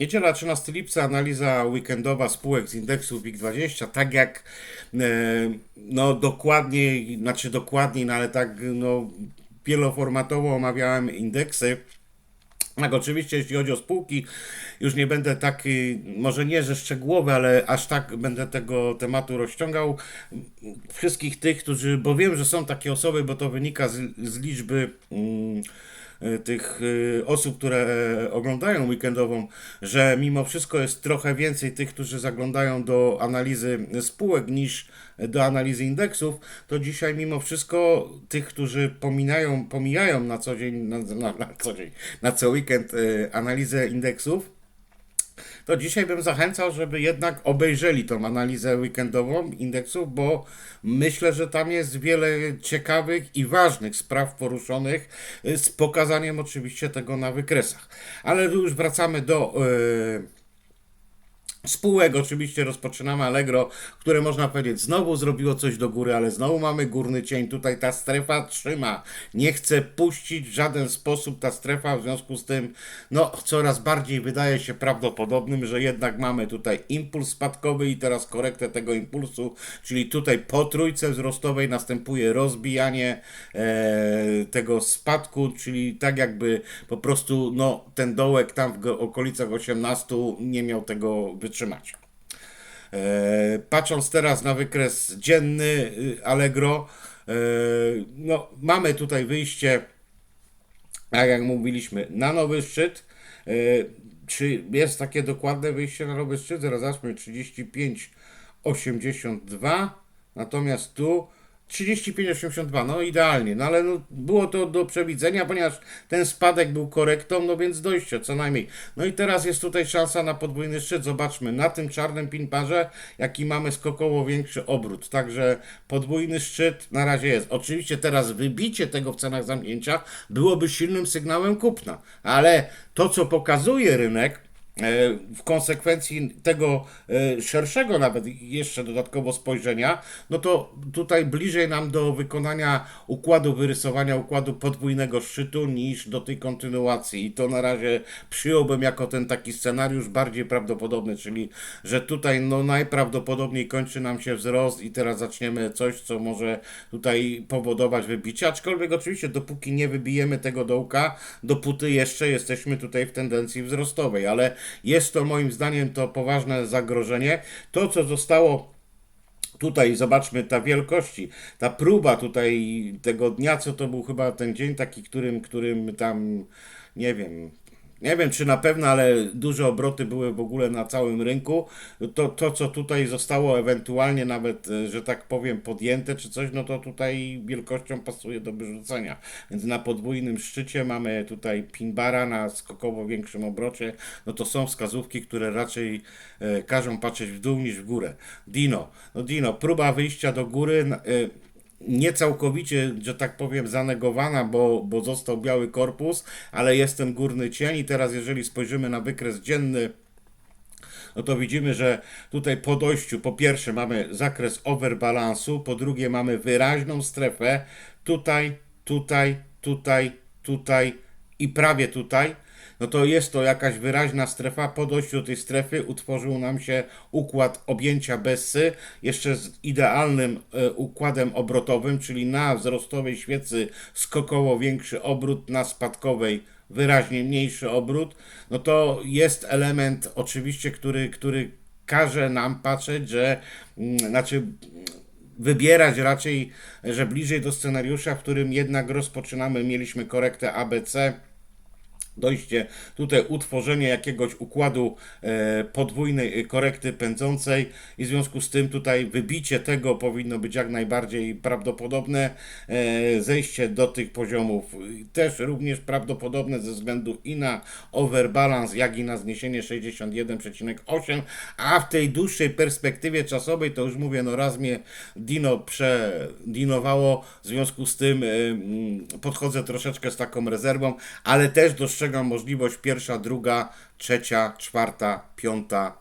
Niedziela 13 lipca, analiza weekendowa spółek z indeksu WIG20, tak jak e, no dokładniej, znaczy dokładniej, no ale tak no wieloformatowo omawiałem indeksy. Tak, oczywiście, jeśli chodzi o spółki, już nie będę taki, może nie, że szczegółowy, ale aż tak będę tego tematu rozciągał. Wszystkich tych, którzy, bo wiem, że są takie osoby, bo to wynika z, z liczby. Mm, tych e, osób, które e, oglądają weekendową, że mimo wszystko jest trochę więcej tych, którzy zaglądają do analizy spółek niż do analizy indeksów, to dzisiaj mimo wszystko tych, którzy pominają, pomijają na co dzień, na, na, na co dzień, na co weekend e, analizę indeksów, to dzisiaj bym zachęcał, żeby jednak obejrzeli tą analizę weekendową indeksów, bo myślę, że tam jest wiele ciekawych i ważnych spraw poruszonych y, z pokazaniem oczywiście tego na wykresach. Ale już wracamy do. Yy, Spółek oczywiście rozpoczynamy Allegro, które można powiedzieć znowu zrobiło coś do góry, ale znowu mamy górny cień. Tutaj ta strefa trzyma. Nie chce puścić w żaden sposób ta strefa, w związku z tym no coraz bardziej wydaje się prawdopodobnym, że jednak mamy tutaj impuls spadkowy i teraz korektę tego impulsu, czyli tutaj po trójce wzrostowej następuje rozbijanie e, tego spadku, czyli tak jakby po prostu no ten dołek tam w okolicach 18 nie miał tego wytrzymać. E, patrząc teraz na wykres dzienny y, Allegro, e, no, mamy tutaj wyjście, tak jak mówiliśmy, na nowy szczyt. E, czy jest takie dokładne wyjście na nowy szczyt? Zaraz zobaczmy, 35,82. Natomiast tu 35,82, no idealnie, no ale no, było to do przewidzenia, ponieważ ten spadek był korektą, no więc dojście co najmniej. No i teraz jest tutaj szansa na podwójny szczyt, zobaczmy, na tym czarnym pinparze, jaki mamy skokowo większy obrót, także podwójny szczyt na razie jest. Oczywiście teraz wybicie tego w cenach zamknięcia byłoby silnym sygnałem kupna, ale to co pokazuje rynek, w konsekwencji tego e, szerszego nawet jeszcze dodatkowo spojrzenia, no to tutaj bliżej nam do wykonania układu wyrysowania układu podwójnego szczytu niż do tej kontynuacji. I to na razie przyjąłbym jako ten taki scenariusz bardziej prawdopodobny, czyli że tutaj no najprawdopodobniej kończy nam się wzrost i teraz zaczniemy coś, co może tutaj powodować wybicie, aczkolwiek oczywiście dopóki nie wybijemy tego dołka, dopóty jeszcze jesteśmy tutaj w tendencji wzrostowej, ale jest to moim zdaniem to poważne zagrożenie. To, co zostało Tutaj zobaczmy ta wielkości, ta próba tutaj tego dnia, co to był chyba ten dzień taki, którym, którym tam, nie wiem, nie wiem czy na pewno, ale duże obroty były w ogóle na całym rynku. To, to co tutaj zostało ewentualnie nawet, e, że tak powiem, podjęte czy coś, no to tutaj wielkością pasuje do wyrzucenia. Więc na podwójnym szczycie mamy tutaj pinbara na skokowo większym obrocie. No to są wskazówki, które raczej e, każą patrzeć w dół niż w górę. Dino, no Dino, próba wyjścia do góry. E, nie całkowicie, że tak powiem, zanegowana, bo, bo został biały korpus, ale jest ten górny cień i teraz jeżeli spojrzymy na wykres dzienny, no to widzimy, że tutaj po dojściu, po pierwsze mamy zakres overbalansu, po drugie mamy wyraźną strefę tutaj, tutaj, tutaj, tutaj i prawie tutaj, no to jest to jakaś wyraźna strefa. Po dojściu do tej strefy utworzył nam się układ objęcia Bessy, jeszcze z idealnym e, układem obrotowym, czyli na wzrostowej świecy skokowo większy obrót, na spadkowej wyraźnie mniejszy obrót. No to jest element oczywiście, który, który każe nam patrzeć, że mm, znaczy wybierać raczej, że bliżej do scenariusza, w którym jednak rozpoczynamy, mieliśmy korektę ABC, dojście tutaj utworzenie jakiegoś układu e, podwójnej e, korekty pędzącej i w związku z tym tutaj wybicie tego powinno być jak najbardziej prawdopodobne e, zejście do tych poziomów też również prawdopodobne ze względu i na overbalance jak i na zniesienie 61,8 a w tej dłuższej perspektywie czasowej to już mówię no raz mnie Dino przedinowało w związku z tym podchodzę troszeczkę z taką rezerwą ale też dostrzegam możliwość pierwsza, druga, trzecia, czwarta, piąta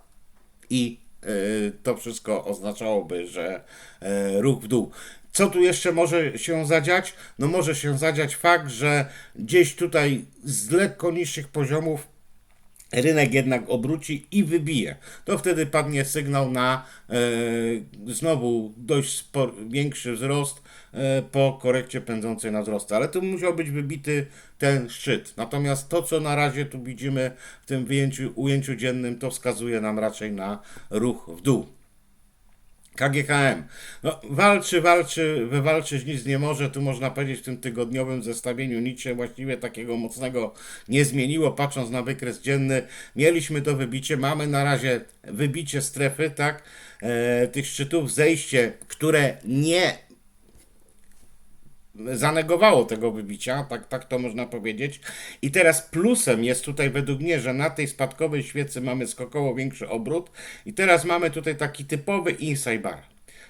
i y, to wszystko oznaczałoby, że y, ruch w dół. Co tu jeszcze może się zadziać? No może się zadziać fakt, że gdzieś tutaj z lekko niższych poziomów rynek jednak obróci i wybije. To wtedy padnie sygnał na e, znowu dość spor, większy wzrost e, po korekcie pędzącej na wzrost. Ale tu musiał być wybity ten szczyt. Natomiast to, co na razie tu widzimy w tym wyjęciu, ujęciu dziennym, to wskazuje nam raczej na ruch w dół. KGHM. No, walczy, walczy, wywalczyć nic nie może. Tu można powiedzieć w tym tygodniowym zestawieniu nic się właściwie takiego mocnego nie zmieniło. Patrząc na wykres dzienny, mieliśmy to wybicie. Mamy na razie wybicie strefy, tak? E, tych szczytów, zejście, które nie zanegowało tego wybicia, tak, tak to można powiedzieć. I teraz plusem jest tutaj według mnie, że na tej spadkowej świecy mamy skokowo większy obrót i teraz mamy tutaj taki typowy inside bar.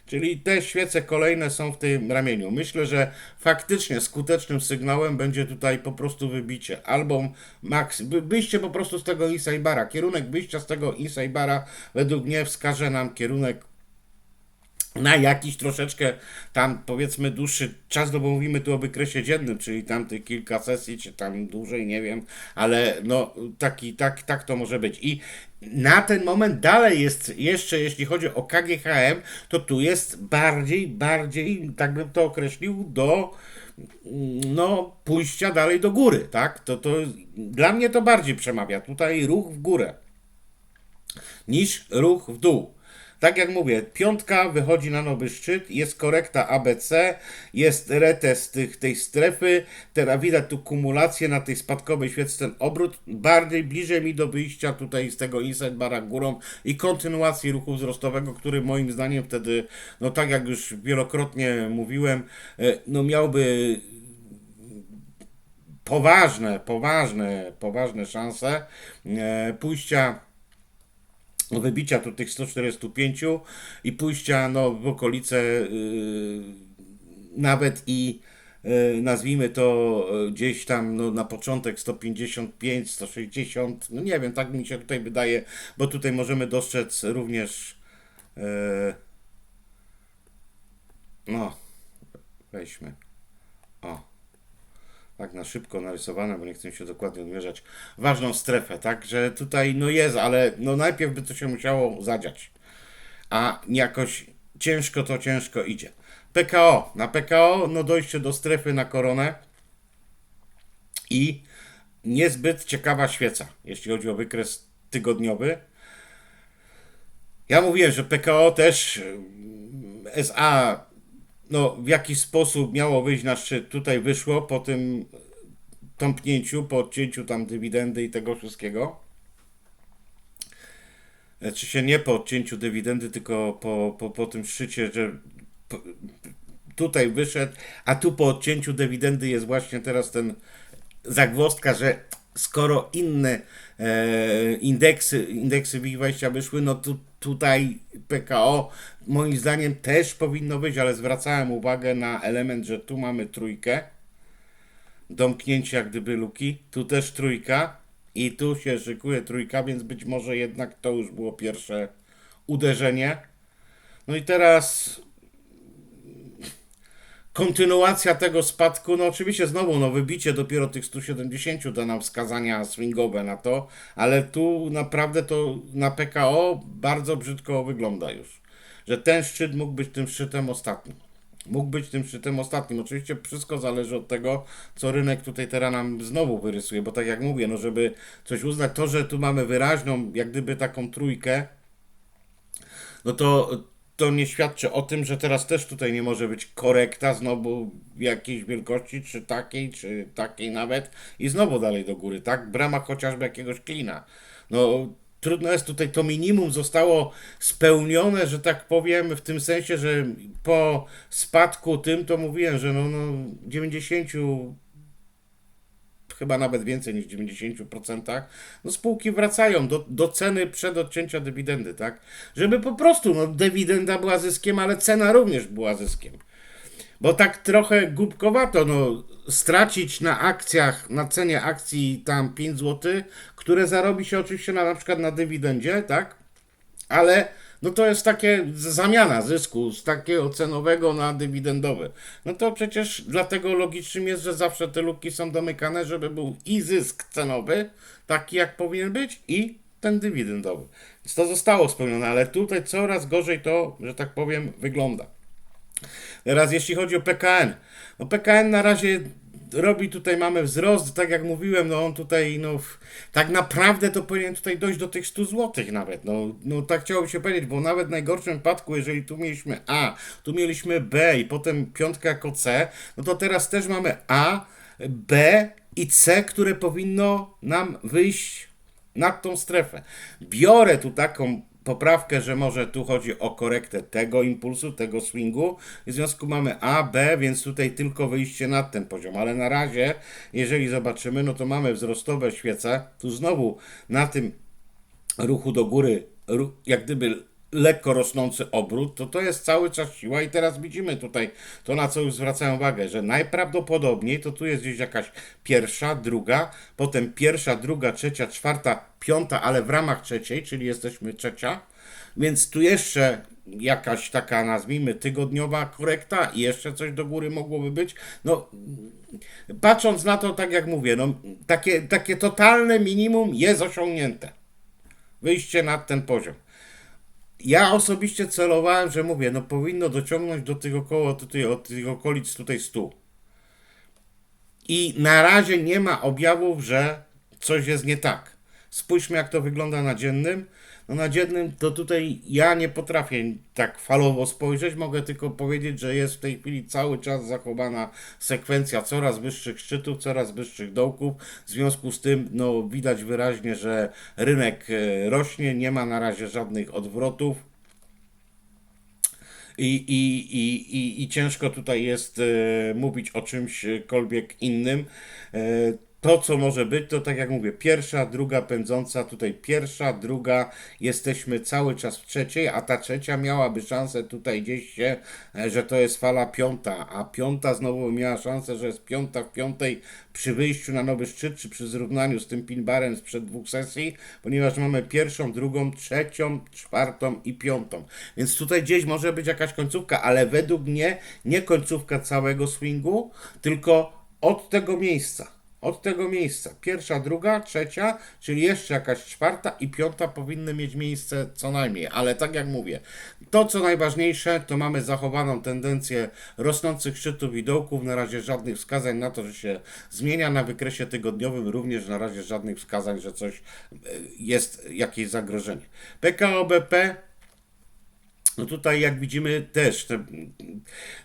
Czyli te świece kolejne są w tym ramieniu. Myślę, że faktycznie skutecznym sygnałem będzie tutaj po prostu wybicie. Albo max, wy- wyjście po prostu z tego inside bara. Kierunek wyjścia z tego inside bara według mnie wskaże nam kierunek na jakiś troszeczkę tam powiedzmy dłuższy czas, no bo mówimy tu o wykresie dziennym, czyli tam tych kilka sesji, czy tam dłużej, nie wiem, ale no taki, tak, tak to może być. I na ten moment dalej jest jeszcze, jeśli chodzi o KGHM, to tu jest bardziej, bardziej, tak bym to określił, do no, pójścia dalej do góry, tak? To, to dla mnie to bardziej przemawia. Tutaj ruch w górę niż ruch w dół. Tak jak mówię, piątka wychodzi na nowy szczyt, jest korekta ABC, jest retest tych, tej strefy, teraz widać tu kumulację na tej spadkowej świecy, ten obrót, bardziej bliżej mi do wyjścia tutaj z tego inside bara górą i kontynuacji ruchu wzrostowego, który moim zdaniem wtedy, no tak jak już wielokrotnie mówiłem, e, no miałby poważne, poważne, poważne szanse e, pójścia wybicia tu tych 145 i pójścia no, w okolice yy, nawet i yy, nazwijmy to yy, gdzieś tam no, na początek 155, 160, no nie wiem, tak mi się tutaj wydaje, bo tutaj możemy dostrzec również yy, no weźmy o tak na szybko narysowane, bo nie chcę się dokładnie odmierzać, ważną strefę, tak, że tutaj no jest, ale no najpierw by to się musiało zadziać, a jakoś ciężko to ciężko idzie. PKO, na PKO no dojście do strefy na koronę i niezbyt ciekawa świeca, jeśli chodzi o wykres tygodniowy. Ja mówiłem, że PKO też mm, SA no, w jakiś sposób miało wyjść na szczyt. Tutaj wyszło po tym tąpnięciu, po odcięciu tam dywidendy i tego wszystkiego. Znaczy się nie po odcięciu dywidendy, tylko po, po, po tym szczycie, że po, tutaj wyszedł, a tu po odcięciu dywidendy jest właśnie teraz ten zagwozdka, że skoro inne e, indeksy, indeksy WIG20 wyszły, no to tutaj PKO moim zdaniem też powinno być, ale zwracałem uwagę na element, że tu mamy trójkę, domknięcie jak gdyby luki, tu też trójka. I tu się szykuje trójka, więc być może jednak to już było pierwsze uderzenie. No i teraz kontynuacja tego spadku, no oczywiście znowu, no wybicie dopiero tych 170 da nam wskazania swingowe na to, ale tu naprawdę to na PKO bardzo brzydko wygląda już, że ten szczyt mógł być tym szczytem ostatnim. Mógł być tym szczytem ostatnim. Oczywiście wszystko zależy od tego, co rynek tutaj teraz nam znowu wyrysuje, bo tak jak mówię, no żeby coś uznać, to, że tu mamy wyraźną, jak gdyby taką trójkę, no to to nie świadczy o tym, że teraz też tutaj nie może być korekta znowu jakiejś wielkości, czy takiej, czy takiej nawet i znowu dalej do góry, tak? W ramach chociażby jakiegoś klina. No trudno jest tutaj, to minimum zostało spełnione, że tak powiem, w tym sensie, że po spadku tym, to mówiłem, że no, no 90 chyba nawet więcej niż 90%, no spółki wracają do, do ceny przed odcięcia dywidendy, tak? Żeby po prostu, no dywidenda była zyskiem, ale cena również była zyskiem. Bo tak trochę głupkowato, no stracić na akcjach, na cenie akcji tam 5 zł, które zarobi się oczywiście na, na przykład na dywidendzie, tak? Ale No to jest takie zamiana zysku z takiego cenowego na dywidendowy. No to przecież dlatego logicznym jest, że zawsze te luki są domykane, żeby był i zysk cenowy, taki jak powinien być, i ten dywidendowy. Więc to zostało spełnione, ale tutaj coraz gorzej to, że tak powiem, wygląda. Teraz jeśli chodzi o PKN, no PKN na razie robi tutaj, mamy wzrost, tak jak mówiłem, no on tutaj, no tak naprawdę to powinien tutaj dojść do tych 100 zł nawet, no, no tak chciałoby się powiedzieć, bo nawet w najgorszym wypadku, jeżeli tu mieliśmy A, tu mieliśmy B i potem piątka jako C, no to teraz też mamy A, B i C, które powinno nam wyjść nad tą strefę. Biorę tu taką poprawkę, że może tu chodzi o korektę tego impulsu, tego swingu. W związku mamy A, B, więc tutaj tylko wyjście nad ten poziom. Ale na razie, jeżeli zobaczymy, no to mamy wzrostowe świece. Tu znowu na tym ruchu do góry, jak gdyby lekko rosnący obrót, to to jest cały czas siła i teraz widzimy tutaj to, na co już zwracałem uwagę, że najprawdopodobniej to tu jest gdzieś jakaś pierwsza, druga, potem pierwsza, druga, trzecia, czwarta, piąta, ale w ramach trzeciej, czyli jesteśmy trzecia, więc tu jeszcze jakaś taka, nazwijmy, tygodniowa korekta i jeszcze coś do góry mogłoby być. No, patrząc na to, tak jak mówię, no, takie, takie totalne minimum jest osiągnięte wyjście nad ten poziom. Ja osobiście celowałem, że mówię, no powinno dociągnąć do tych około, tutaj, od tych okolic tutaj 100. I na razie nie ma objawów, że coś jest nie tak. Spójrzmy, jak to wygląda na dziennym. No na dziennym to tutaj ja nie potrafię tak falowo spojrzeć, mogę tylko powiedzieć, że jest w tej chwili cały czas zachowana sekwencja coraz wyższych szczytów, coraz wyższych dołków. W związku z tym no, widać wyraźnie, że rynek e, rośnie, nie ma na razie żadnych odwrotów. I, i, i, i, I ciężko tutaj jest e, mówić o czymśkolwiek innym. E, to, co może być, to tak jak mówię, pierwsza, druga pędząca, tutaj pierwsza, druga, jesteśmy cały czas w trzeciej, a ta trzecia miałaby szansę tutaj gdzieś się, e, że to jest fala piąta, a piąta znowu miała szansę, że jest piąta w piątej przy wyjściu na nowy szczyt, czy przy zrównaniu z tym pinbarem sprzed dwóch sesji, ponieważ mamy pierwszą, drugą, trzecią, czwartą i piątą. Więc tutaj gdzieś może być jakaś końcówka, ale według mnie nie końcówka całego swingu, tylko od tego miejsca. Od tego miejsca. Pierwsza, druga, trzecia, czyli jeszcze jakaś czwarta i piąta powinny mieć miejsce co najmniej. Ale tak jak mówię, to co najważniejsze, to mamy zachowaną tendencję rosnących szczytów i dołków. Na razie żadnych wskazań na to, że się zmienia na wykresie tygodniowym. Również na razie żadnych wskazań, że coś e, jest jakieś zagrożenie. PKO BP no tutaj jak widzimy też te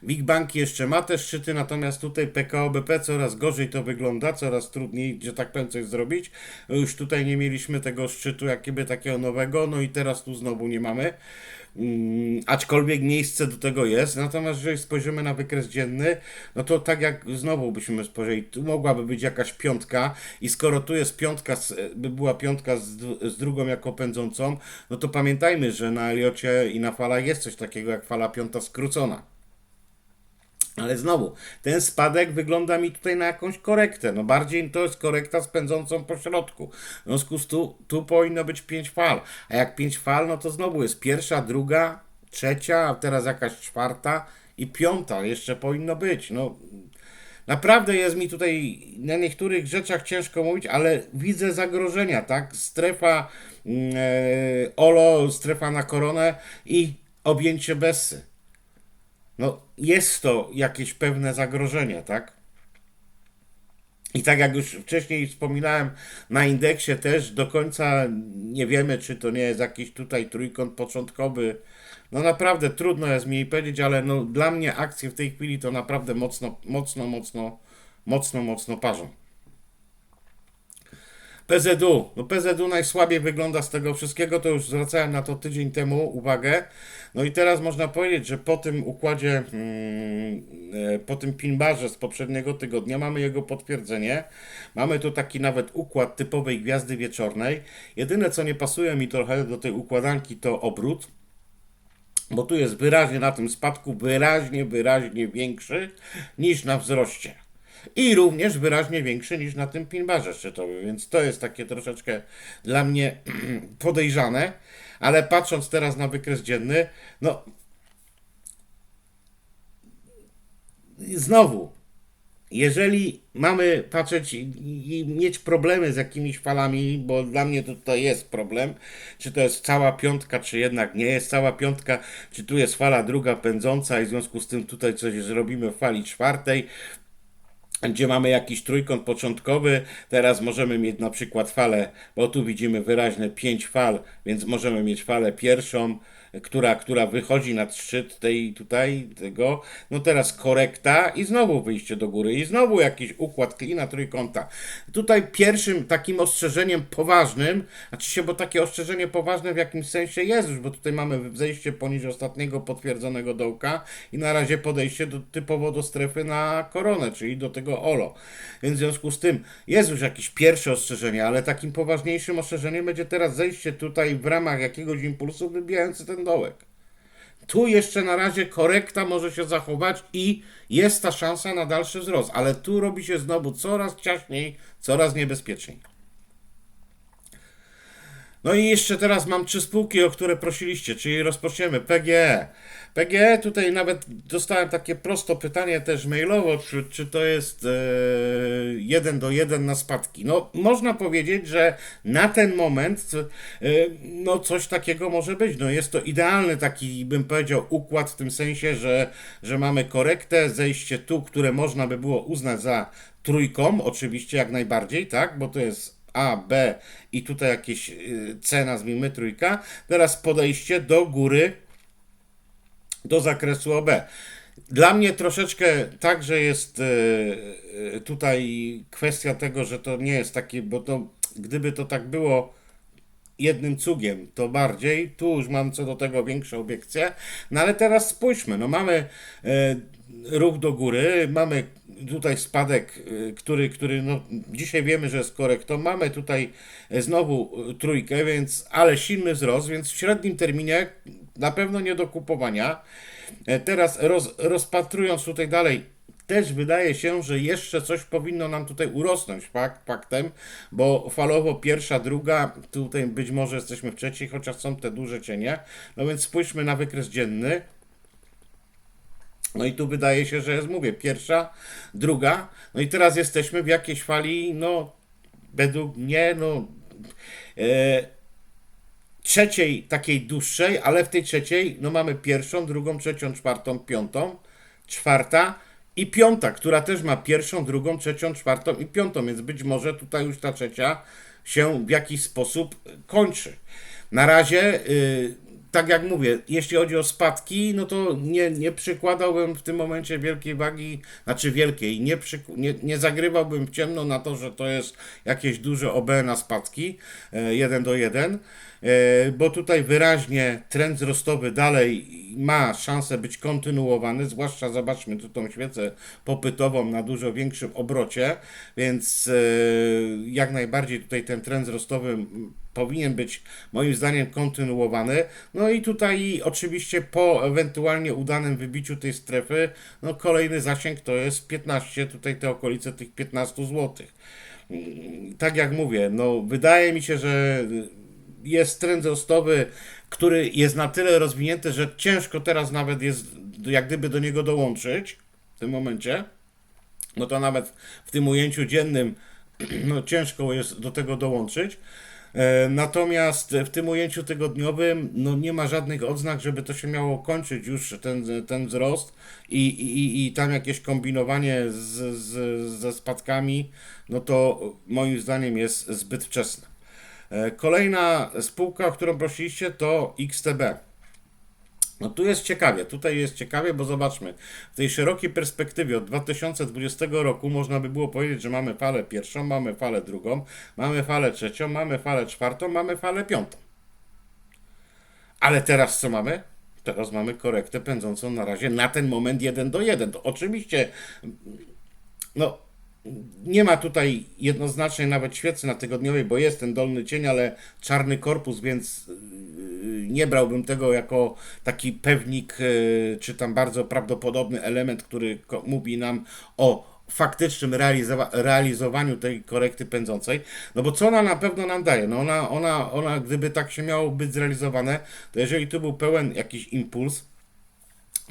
Big Bank jeszcze ma te szczyty, natomiast tutaj PKO BP coraz gorzej to wygląda, coraz trudniej, że tak powiem, coś zrobić. Już tutaj nie mieliśmy tego szczytu jakiego takiego nowego, no i teraz tu znowu nie mamy. Mm, aczkolwiek miejsce do tego jest. Natomiast jeżeli spojrzymy na wykres dzienny, no to tak jak znowu byśmy spojrzeli, tu mogłaby być jakaś piątka i skoro tu jest piątka, by była piątka z, z drugą jako pędzącą, no to pamiętajmy, że na Eliocie i na falach jest coś takiego jak fala piąta skrócona. Ale znowu, ten spadek wygląda mi tutaj na jakąś korektę. No bardziej to jest korekta z po środku. W związku z tu, tu powinno być 5 fal. A jak 5 fal, no to znowu jest pierwsza, druga, trzecia, a teraz jakaś czwarta i piąta jeszcze powinno być. No naprawdę jest mi tutaj na niektórych rzeczach ciężko mówić, ale widzę zagrożenia, tak? Strefa mm, e, Olo, strefa na koronę i objęcie Bessy. No, jest to jakieś pewne zagrożenie, tak? I tak jak już wcześniej wspominałem, na indeksie też do końca nie wiemy, czy to nie jest jakiś tutaj trójkąt początkowy. No naprawdę trudno jest mi powiedzieć, ale no, dla mnie akcje w tej chwili to naprawdę mocno, mocno, mocno, mocno, mocno parzą. PZU. No PZU najsłabiej wygląda z tego wszystkiego, to już zwracałem na to tydzień temu uwagę. No i teraz można powiedzieć, że po tym układzie, mm, e, po tym pinbarze z poprzedniego tygodnia mamy jego potwierdzenie. Mamy tu taki nawet układ typowej gwiazdy wieczornej. Jedyne co nie pasuje mi trochę do tej układanki to obrót. Bo tu jest wyraźnie na tym spadku, wyraźnie, wyraźnie większy niż na wzroście. I również wyraźnie większy niż na tym pinbarze szczytowym, więc to jest takie troszeczkę dla mnie podejrzane, ale patrząc teraz na wykres dzienny, no znowu, jeżeli mamy patrzeć i, mieć problemy z jakimiś falami, bo dla mnie to tutaj jest problem, czy to jest cała piątka, czy jednak nie jest cała piątka, czy tu jest fala druga pędząca i w związku z tym tutaj coś zrobimy w fali czwartej, gdzie mamy jakiś trójkąt początkowy, teraz możemy mieć na przykład falę, bo tu widzimy wyraźne pięć fal, więc możemy mieć falę pierwszą, która, która wychodzi nad szczyt tej tutaj tego, no teraz korekta i znowu wyjście do góry i znowu jakiś układ klina trójkąta. Tutaj pierwszym takim ostrzeżeniem poważnym, znaczy się, bo takie ostrzeżenie poważne w jakimś sensie jest już, bo tutaj mamy zejście poniżej ostatniego potwierdzonego dołka i na razie podejście do, typowo do strefy na koronę, czyli do tego OLO. Więc w związku z tym jest już jakieś pierwsze ostrzeżenie, ale takim poważniejszym ostrzeżeniem będzie teraz zejście tutaj w ramach jakiegoś impulsu wybijający ten dołek. Tu jeszcze na razie korekta może się zachować i jest ta szansa na dalszy wzrost, ale tu robi się znowu coraz ciaśniej, coraz niebezpieczniej. No i jeszcze teraz mam trzy spółki, o które prosiliście, czyli rozpoczniemy PGE. PGE tutaj nawet dostałem takie prosto pytanie też mailowo, czy, czy to jest e, jeden do jeden na spadki. No można powiedzieć, że na ten moment e, no coś takiego może być. No jest to idealny taki, bym powiedział, układ w tym sensie, że, że mamy korektę, zejście tu, które można by było uznać za trójką, oczywiście jak najbardziej, tak, bo to jest a, B i tutaj jakieś y, C, nazwijmy trójka. Teraz podejście do góry, do zakresu OB. Dla mnie troszeczkę także jest y, y, tutaj kwestia tego, że to nie jest takie, bo to gdyby to tak było jednym cugiem, to bardziej. Tu już mam co do tego większe obiekcje. No ale teraz spójrzmy, no mamy ruch do góry, mamy tutaj spadek, e, który, który no, dzisiaj wiemy, że jest korektą. Mamy tutaj e, znowu e, trójkę, więc ale silny wzrost, więc w średnim terminie na pewno nie do kupowania. E, Teraz roz, rozpatrując tutaj dalej też wydaje się, że jeszcze coś powinno nam tutaj urosnąć fakt, faktem, bo falowo pierwsza, druga, tutaj być może jesteśmy w trzeciej, chociaż są te duże cienie. No więc spójrzmy na wykres dzienny. No i tu wydaje się, że jest, mówię, pierwsza, druga, no i teraz jesteśmy w jakiejś fali, no według mnie, no e, trzeciej, takiej dłuższej, ale w tej trzeciej, no mamy pierwszą, drugą, trzecią, czwartą, piątą, czwarta i piąta, która też ma pierwszą, drugą, trzecią, czwartą i piątą, więc być może tutaj już ta trzecia się w jakiś sposób kończy. Na razie, y, tak jak mówię, jeśli chodzi o spadki, no to nie, nie przykładałbym w tym momencie wielkiej wagi, znaczy wielkiej, nie, przyk- nie, nie zagrywałbym w ciemno na to, że to jest jakieś duże OB na spadki, 1 do 1, bo tutaj wyraźnie trend wzrostowy dalej ma szansę być kontynuowany, zwłaszcza zobaczmy tu tą świecę popytową na dużo większym obrocie, więc e, jak najbardziej tutaj ten trend wzrostowy powinien być moim zdaniem kontynuowany. No i tutaj oczywiście po ewentualnie udanym wybiciu tej strefy, no kolejny zasięg to jest 15, tutaj te okolice tych 15 zł. Tak jak mówię, no wydaje mi się, że jest trend wzrostowy, który jest na tyle rozwinięty, że ciężko teraz nawet jest jak gdyby do niego dołączyć w tym momencie. No to nawet w tym ujęciu dziennym no ciężko jest do tego dołączyć. E, Natomiast w tym ujęciu tygodniowym no nie ma żadnych odznak, żeby to się miało kończyć już ten, ten wzrost i, i, i tam jakieś kombinowanie z, z, ze spadkami, no to moim zdaniem jest zbyt wczesne. E, Kolejna spółka, o którą prosiliście, to XTB. No tu jest ciekawie, tutaj jest ciekawie, bo zobaczmy, w tej szerokiej perspektywie od 2020 roku można by było powiedzieć, że mamy falę pierwszą, mamy falę drugą, mamy falę trzecią, mamy falę czwartą, mamy falę piątą. Ale teraz co mamy? Teraz mamy korektę pędzącą na razie na ten moment 1 do 1. To oczywiście, no, nie ma tutaj jednoznacznej nawet świecy na tygodniowej, bo jest ten dolny cień, ale czarny korpus, więc yy, nie brałbym tego jako taki pewnik, yy, czy tam bardzo prawdopodobny element, który mówi nam o faktycznym realizowa- realizowaniu tej korekty pędzącej. No bo co ona na pewno nam daje? No ona, ona, ona gdyby tak się miało być zrealizowane, to jeżeli tu był pełen jakiś impuls,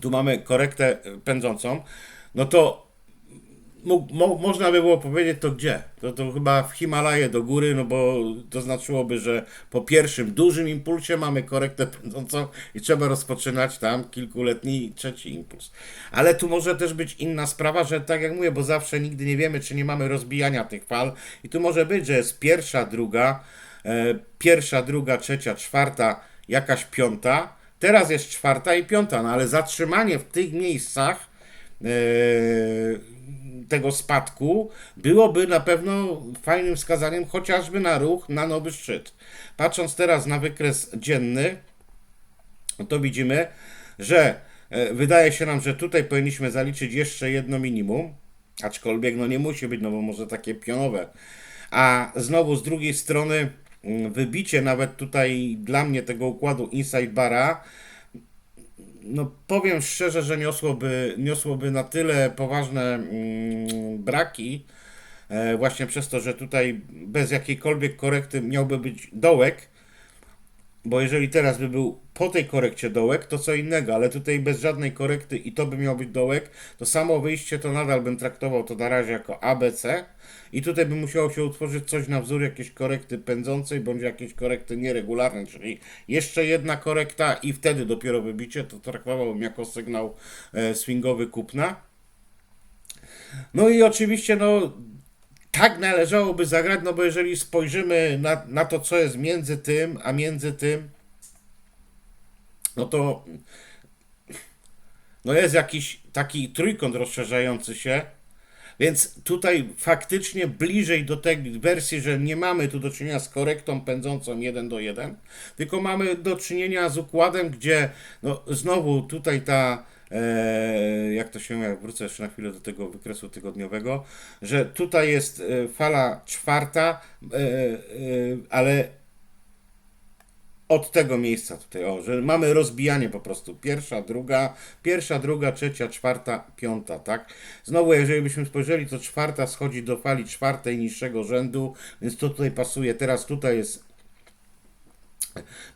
tu mamy korektę y, pędzącą, no to mo, mo, można by było powiedzieć to gdzie? To, to chyba w Himalaje do góry, no bo to znaczyłoby, że po pierwszym dużym impulsie mamy korektę pędzącą i trzeba rozpoczynać tam kilkuletni trzeci impuls. Ale tu może też być inna sprawa, że tak jak mówię, bo zawsze nigdy nie wiemy, czy nie mamy rozbijania tych fal i tu może być, że jest pierwsza, druga, e, pierwsza, druga, trzecia, czwarta, jakaś piąta, teraz jest czwarta i piąta, no ale zatrzymanie w tych miejscach e, tego spadku byłoby na pewno fajnym wskazaniem chociażby na ruch na nowy szczyt. Patrząc teraz na wykres dzienny, to widzimy, że e, wydaje się nam, że tutaj powinniśmy zaliczyć jeszcze jedno minimum, aczkolwiek no nie musi być, no bo może takie pionowe. A znowu z drugiej strony mm, wybicie nawet tutaj dla mnie tego układu inside bara no powiem szczerze, że niosłoby, niosłoby na tyle poważne mm, braki, e, właśnie przez to, że tutaj bez jakiejkolwiek korekty miałby być dołek, bo jeżeli teraz by był po tej korekcie dołek, to co innego, ale tutaj bez żadnej korekty i to by miał być dołek, to samo wyjście to nadal bym traktował to na razie jako ABC i tutaj by musiało się utworzyć coś na wzór jakiejś korekty pędzącej bądź jakiejś korekty nieregularnej, czyli jeszcze jedna korekta i wtedy dopiero wybicie, to traktowałbym jako sygnał e, swingowy kupna. No i oczywiście, no, tak należałoby zagrać, no bo jeżeli spojrzymy na, na to, co jest między tym, a między tym, no to no jest jakiś taki trójkąt rozszerzający się, więc tutaj faktycznie bliżej do tej wersji, że nie mamy tu do czynienia z korektą pędzącą 1 do 1, tylko mamy do czynienia z układem, gdzie no znowu tutaj ta jak to się, jak wrócę jeszcze na chwilę do tego wykresu tygodniowego, że tutaj jest e, fala czwarta, e, e, ale od tego miejsca tutaj, o, że mamy rozbijanie po prostu. Pierwsza, druga, pierwsza, druga, trzecia, czwarta, piąta, tak? Znowu, jeżeli byśmy spojrzeli, to czwarta schodzi do fali czwartej niższego rzędu, więc to tutaj pasuje. Teraz tutaj jest,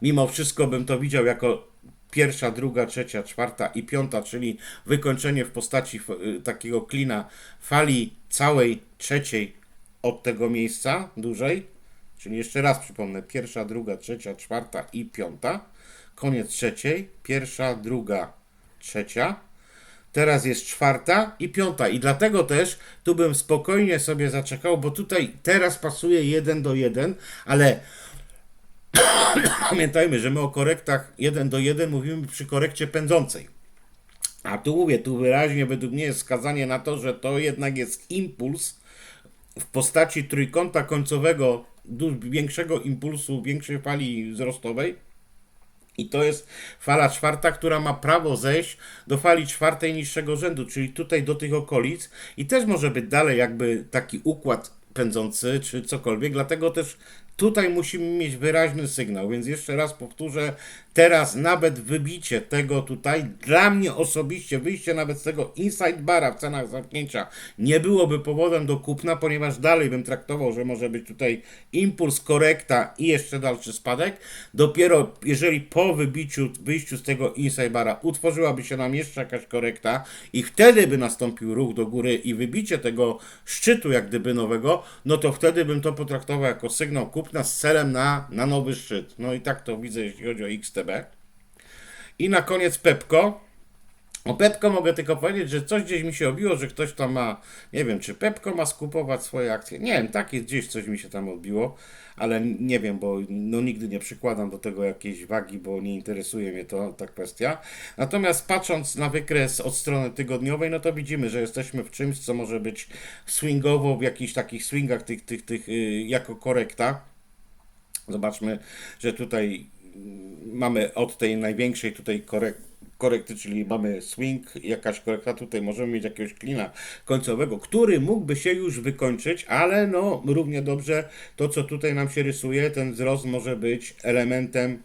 mimo wszystko bym to widział jako pierwsza, druga, trzecia, czwarta i piąta, czyli wykończenie w postaci y, takiego klina fali całej trzeciej od tego miejsca, dłużej. Czyli jeszcze raz przypomnę, pierwsza, druga, trzecia, czwarta i piąta. Koniec trzeciej, pierwsza, druga, trzecia. Teraz jest czwarta i piąta. I dlatego też tu bym spokojnie sobie zaczekał, bo tutaj teraz pasuje 1 do 1, ale pamiętajmy, że my o korektach 1 do 1 mówimy przy korekcie pędzącej. A tu mówię, tu wyraźnie według mnie jest wskazanie na to, że to jednak jest impuls w postaci trójkąta końcowego, większego impulsu, większej fali wzrostowej. I to jest fala czwarta, która ma prawo zejść do fali czwartej niższego rzędu, czyli tutaj do tych okolic. I też może być dalej jakby taki układ pędzący, czy cokolwiek. Dlatego też tutaj musimy mieć wyraźny sygnał. Więc jeszcze raz powtórzę, teraz nawet wybicie tego tutaj, dla mnie osobiście, wyjście nawet z tego inside bara w cenach zamknięcia nie byłoby powodem do kupna, ponieważ dalej bym traktował, że może być tutaj impuls, korekta i jeszcze dalszy spadek. Dopiero jeżeli po wybiciu, wyjściu z tego inside bara utworzyłaby się nam jeszcze jakaś korekta i wtedy by nastąpił ruch do góry i wybicie tego szczytu jak gdyby nowego, no to wtedy bym to potraktował jako sygnał kupna z celem na, na nowy szczyt. No i tak to widzę, jeśli chodzi o I na koniec Pepko. O Pepko mogę tylko powiedzieć, że coś gdzieś mi się obiło, że ktoś tam ma, nie wiem, czy Pepko ma skupować swoje akcje. Nie wiem, takie gdzieś coś mi się tam odbiło, ale nie wiem, bo no nigdy nie przykładam do tego jakiejś wagi, bo nie interesuje mnie to ta kwestia. Natomiast patrząc na wykres od strony tygodniowej, no to widzimy, że jesteśmy w czymś, co może być swingowo, w jakichś takich swingach tych, tych, tych yy, jako korekta. Zobaczmy, że tutaj mamy od tej największej tutaj korek korekty, czyli mamy swing, jakaś korekta, tutaj możemy mieć jakiegoś klina końcowego, który mógłby się już wykończyć, ale no równie dobrze to, co tutaj nam się rysuje, ten wzrost może być elementem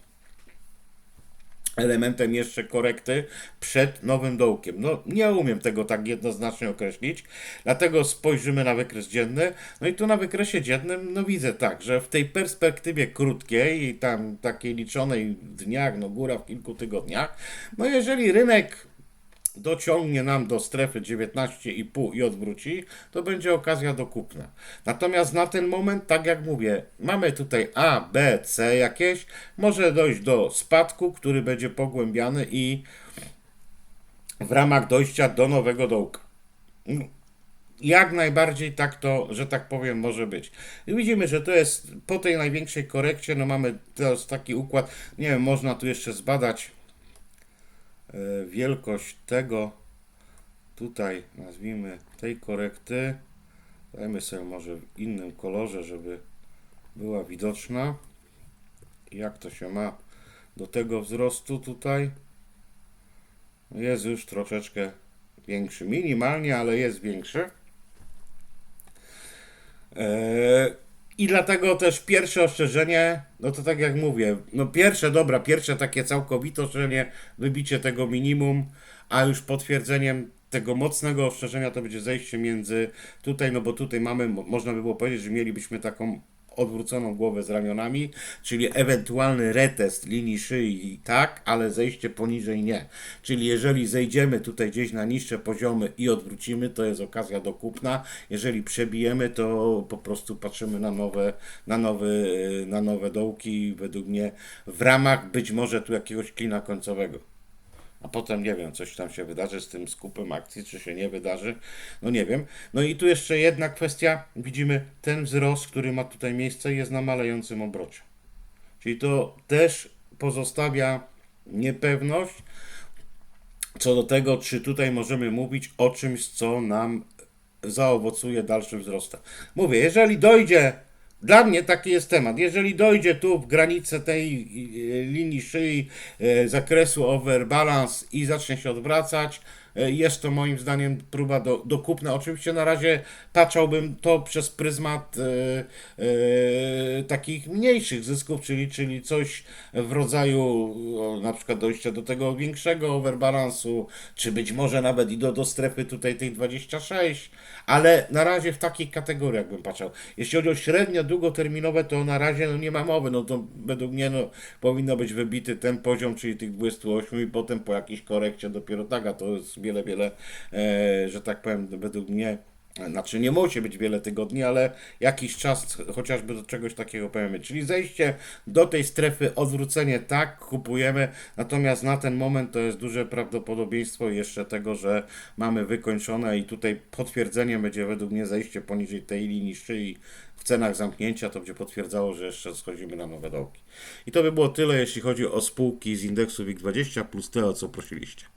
elementem jeszcze korekty przed nowym dołkiem. No nie umiem tego tak jednoznacznie określić, dlatego spojrzymy na wykres dzienny. No i tu na wykresie dziennym no widzę tak, że w tej perspektywie krótkiej i tam takiej liczonej w dniach, no góra w kilku tygodniach, no jeżeli rynek dociągnie nam do strefy 19,5 i odwróci, to będzie okazja do kupna. Natomiast na ten moment, tak jak mówię, mamy tutaj A, B, C jakieś, może dojść do spadku, który będzie pogłębiany i w ramach dojścia do nowego dołka. No, Jak najbardziej tak to, że tak powiem, może być. I widzimy, że to jest po tej największej korekcie, no mamy teraz taki układ, nie wiem, można tu jeszcze zbadać wielkość tego tutaj nazwijmy tej korekty. Dajmy sobie może w innym kolorze, żeby była widoczna. Jak to się ma do tego wzrostu tutaj? Jest już troszeczkę większy. Minimalnie, ale jest większy. Eee, I dlatego też pierwsze ostrzeżenie, no to tak jak mówię, no pierwsze, dobra, pierwsze takie całkowite ostrzeżenie, wybicie tego minimum, a już potwierdzeniem tego mocnego ostrzeżenia to będzie zejście między tutaj, no bo tutaj mamy, mo- można by było powiedzieć, że mielibyśmy taką odwróconą głowę z ramionami, czyli ewentualny retest linii szyi tak, ale zejście poniżej nie. Czyli jeżeli zejdziemy tutaj gdzieś na niższe poziomy i odwrócimy, to jest okazja do kupna. Jeżeli przebijemy, to po prostu patrzymy na nowe, na nowy, na nowe dołki, według mnie w ramach być może tu jakiegoś klina końcowego. A potem nie wiem, coś tam się wydarzy z tym skupem akcji, czy się nie wydarzy. No nie wiem. No i tu jeszcze jedna kwestia. Widzimy ten wzrost, który ma tutaj miejsce, jest na malejącym obrocie. Czyli to też pozostawia niepewność co do tego, czy tutaj możemy mówić o czymś, co nam zaowocuje dalszym wzrostem. Mówię, jeżeli dojdzie, dla mnie taki jest temat, jeżeli dojdzie tu w granicę tej e, linii szyi e, zakresu overbalance i zacznie się odwracać, jest to moim zdaniem próba do, do kupna. Oczywiście na razie patrzałbym to przez pryzmat e, e, takich mniejszych zysków, czyli, czyli coś w rodzaju o, na przykład dojścia do tego większego overbalansu, czy być może nawet i do, do strefy tutaj tej 26, ale na razie w takich kategoriach bym patrzał. Jeśli chodzi o średnio długoterminowe, to na razie no, nie ma mowy, no to według mnie no, powinno być wybity ten poziom, czyli tych 28 i potem po jakiejś korekcie dopiero tak, a to jest wiele, wiele, e, że tak powiem, według mnie znaczy nie musi być wiele tygodni, ale jakiś czas chociażby do czegoś takiego powiemy. Czyli zejście do tej strefy, odwrócenie tak, kupujemy, natomiast na ten moment to jest duże prawdopodobieństwo jeszcze tego, że mamy wykończone i tutaj potwierdzeniem będzie według mnie zejście poniżej tej linii szyi w cenach zamknięcia, to będzie potwierdzało, że jeszcze schodzimy na nowe dołki. I to by było tyle, jeśli chodzi o spółki z indeksu WIG20 plus te, o co prosiliście.